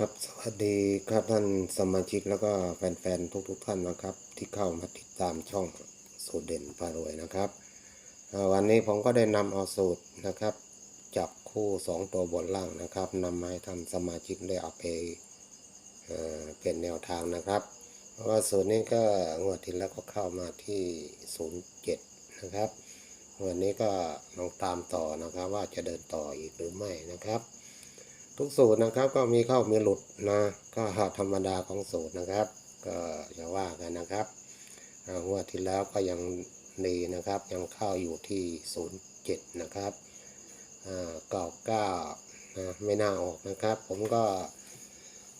ครับสวัสดีครับท่านสมาชิกแล้วก็แฟนๆทุกๆท่านนะครับ ที่เข้ามาติดตามช่องสูตรเด่นพารวยนะครับ วันนี้ผมก็ได้นำเอาสูตรนะครับ จับคู่สองตัวบนล่างนะครับนำมาให้ท่านสมาชิกได้เอาไปเเป็นแนวทางนะครับ เพราะว่าสูตรนี้ก็งวดที่แล้วก็เข้ามาที่ 07 นะครับวันนี้ก็ลองตามต่อนะครับว่าจะเดินต่ออีกหรือไม่นะครับ ทุกสูตรนะครับ ก็มีเข้ามีหลุดนะก็ธรรมดาของสูตรนะครับ ก็อย่าว่ากันนะครับอ่างวดที่แล้วก็ยังดีนะครับ ยังเข้าอยู่ที่ 07 นะครับเก้าเก้านะไม่น่าออกนะครับ ผมก็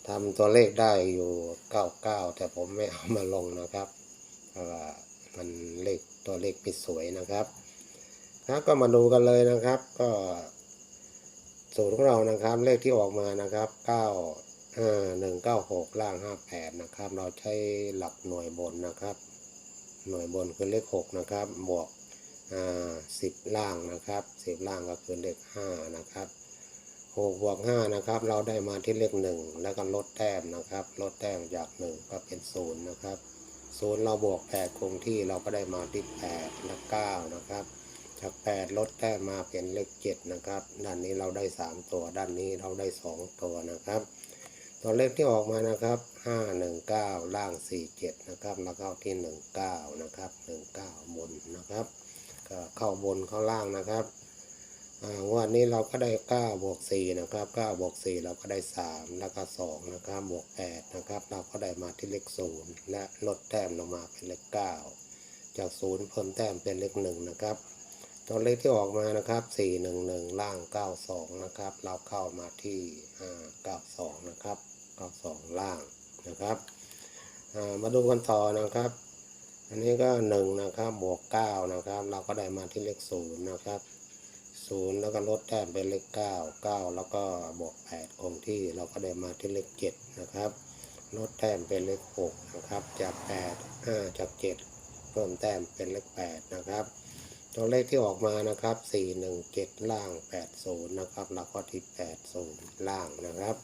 ทำตัวเลขได้อยู่ 99 แต่ผมไม่เอามาลงนะครับเพราะว่ามันเลขตัวเลขไม่สวยนะครับครับก็มาดูกันเลยนะครับ ก็ สูตรของเรานะครับเลขที่ออกมานะครับ9 5 1 9 6ล่าง58นะครับ เราใช้หลักหน่วยบนนะครับ หน่วยบนคือเลข6นะครับบวกอ่า10ล่างนะครับ10ล่างก็คือเลข5นะครับ6บวก5นะครับ เราได้มาที่เลข1แล้วก็ลดแต้มนะครับ ลดแต้มจาก1ก็เป็น0นะครับ0เราบวก8คงที่เราก็ได้มาที่8และ9นะครับ จากแปดลดแต้มมาเป็นเลขเจ็ดนะครับ ด้านนี้เราได้สามตัว ด้านนี้เราได้สองตัวนะครับ ตัวเลขที่ออกมานะครับห้าหนึ่งเก้าล่างสี่เจ็ดนะครับแล้วก็ที่หนึ่งเก้านะครับหนึ่งเก้าบนนะครับก็เข้าบนเข้าล่างนะครับอ่างวันนี้เราก็ได้เก้าบวกสี่นะครับเก้าบวกสี่เราก็ได้สามแล้วก็สองนะครับบวกแปดนะครับเราก็ได้มาที่เลขศูนย์และลดแต้มลงมาเป็นเลขเก้าจากศูนย์เพิ่มแต้มเป็นเลขหนึ่งนะครับ ตัวเลขที่ออกมานะครับ 411 ล่าง 92 นะครับ เราเข้ามาที่อ่า92 นะครับ 92 ล่างนะครับมาดูกันต่อนะครับ อันนี้ก็ 1 นะครับ บวก 9 นะครับ เราก็ได้มาที่เลข 0 นะครับ 0 แล้วก็ลดแต้มเป็นเลข 9 9 แล้วก็บวก 8 คงที่ เราก็ได้มาที่เลข 7 นะครับ ลดแต้มเป็นเลข 6 นะครับ จาก 8 5 จาก 7 เพิ่มแต้มเป็นเลข 8 นะครับ ตัวเลขที่ออกมานะครับ 417 ล่าง 80 นะครับแล้วก็ที่ 80 ล่างนะครับ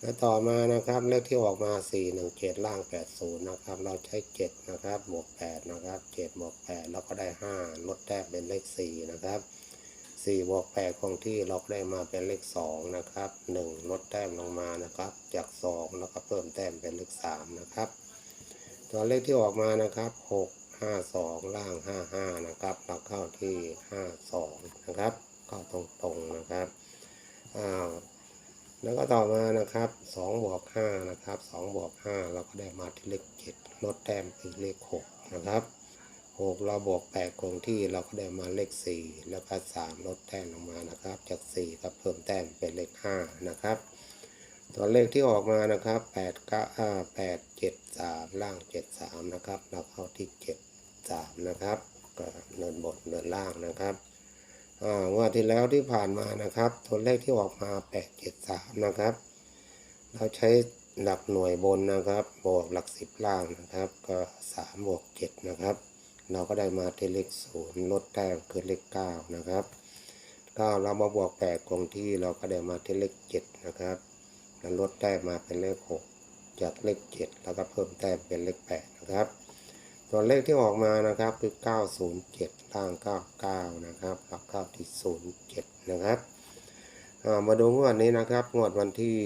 แล้วต่อมานะครับเลขที่ออกมา 417 ล่าง 80 นะครับ เราใช้ 7 นะครับบวก 8 นะครับ 7 บวก8แล้วก็ได้ 5 ลดแต้มเป็นเลข 4 นะครับ 4 บวก 8 คงที่เราได้มาเป็นเลข 2 นะครับ 1 ลดแต้มลงมานะครับ จาก 2 แล้วก็เพิ่มแต้มเป็นเลข 3 นะครับ ตัวเลขที่ออกมานะครับ 6 ห้าสองล่างห้าห้านะครับเราเข้าที่ห้าสองนะครับ เข้าตรงๆนะครับอ้าวแล้วก็ต่อมานะครับสองบวกห้านะครับสองบวกห้าเราก็ได้มาที่เลขเจ็ดลดแต้มเป็นเลขหกนะครับหกเราบวกแปดคงที่เราก็ได้มาเลขสี่แล้วก็สามลดแต้มลงมานะครับ จากสี่ก็เพิ่มแต้มเป็นเลขห้านะครับตัวเลขที่ออกมานะครับแปดเก้าแปดเจ็ดสามล่างเจ็ดสามนะครับ เราเข้าที่เจ็ดสามนะครับก็เนินบนเนินล่างนะครับอ่างวดที่แล้วที่ผ่านมานะครับ ตัวเลขที่ออกมาแปดเจ็ดสามนะครับ เราใช้หลักหน่วยบนนะครับ บวกหลักสิบล่างนะครับ ก็สามบวกเจ็ดนะครับ เราก็ได้มาที่เลขศูนย์ลดแต้มคือเลขเก้านะครับก้าเรามาบวกแปดคงที่เราก็ได้มาที่เลขเจ็ดนะครับแล้วลดแต้มมาเป็นเลขหกจากเลขเจ็ดแล้วก็เพิ่มแต้มเป็นเลขแปดนะครับ ตัวเลขที่ออกมานะครับคือ 907ล่าง 99 นะครับแล้วเข้าที่07 นะครับมาดูงวดนี้นะครับ งวดวันที่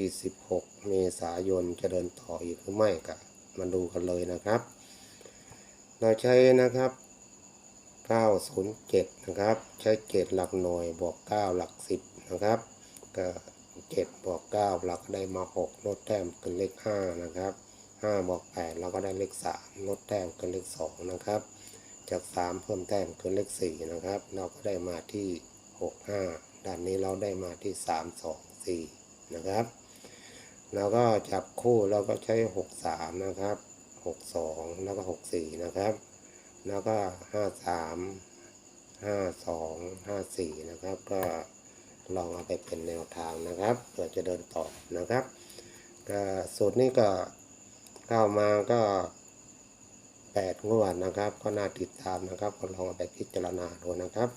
16 เมษายนจะเดินต่ออีกหรือไม่ก็มาดูกันเลยนะครับ เราใช้นะครับ 907 นะครับ ใช้ 7 หลักหน่วยบวก 9 หลัก 10 นะครับ ก็ 7 บวก9เราก็ได้มา 6 ลดแต้มเป็นเลข 5 นะครับ 5บวก8เราก็ได้เลข3ลดแต้มเป็นเลข2นะครับ จาก 3 เพิ่มแต้มเป็นเลข4นะครับ เราก็ได้มาที่ 6 5 ด้านนี้เราได้มาที่ 3 2 4 นะครับแล้วก็จับคู่เราก็ใช้ 6 3 นะครับ 6 2 แล้วก็ 6 4 นะครับ แล้วก็ 5 3 5 2 5 4 นะครับ ก็ลองเอาไปเป็นแนวทางนะครับเพื่อจะเดินต่อนะครับ ก็สูตรนี้ก็ เข้ามาก็แปดงวดนะครับ ก็น่าติดตามนะครับก็ลองเอาไปพิจารณาดูนะครับ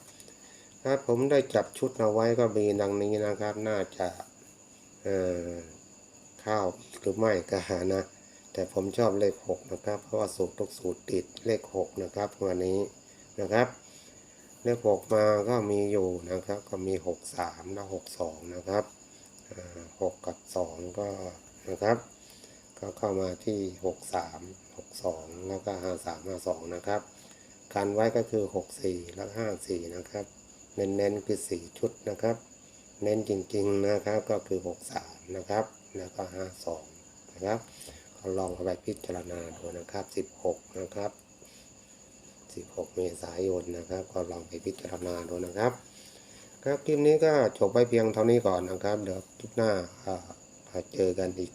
ครับผมได้จับชุดเอาไว้ก็มีดังนี้นะครับ น่าจะเอ่อข้าวหรือไม่ก็หานะ แต่ผมชอบเลขหกนะครับ เพราะว่าสูตรทุกสูตรติดเลขหกนะครับวันนี้นะครับเลขหกมาก็มีอยู่นะครับ ก็มีหกสามและหกสองนะครับหกกับสองก็นะครับ ก็เข้ามาที่หกสามหกสองแล้วก็ห้าสามห้าสองนะครับกันไว้ก็คือหกสี่แล้วห้าสี่นะครับ เน้นๆคือสี่ชุดนะครับ เน้นจริงๆนะครับก็คือหกสามนะครับ แล้วก็ห้าสองนะครับก็ลองเข้าไปพิจารณาดูนะครับสิบหกนะครับ 16 เมษายนนะครับ ก็ลองไปพิจารณาดูนะครับครับคลิปนี้ก็จบไปเพียงเท่านี้ก่อนนะครับ เดี๋ยวคลิปหน้าอ่ามาเจอกันอีก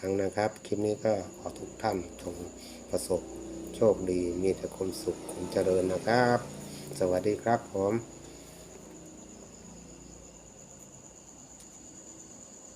ครั้งนะครับ คลิปนี้ก็ขอทุกท่านจงประสบโชคดีมีแต่ความสุขความเจริญนะครับ สวัสดีครับผม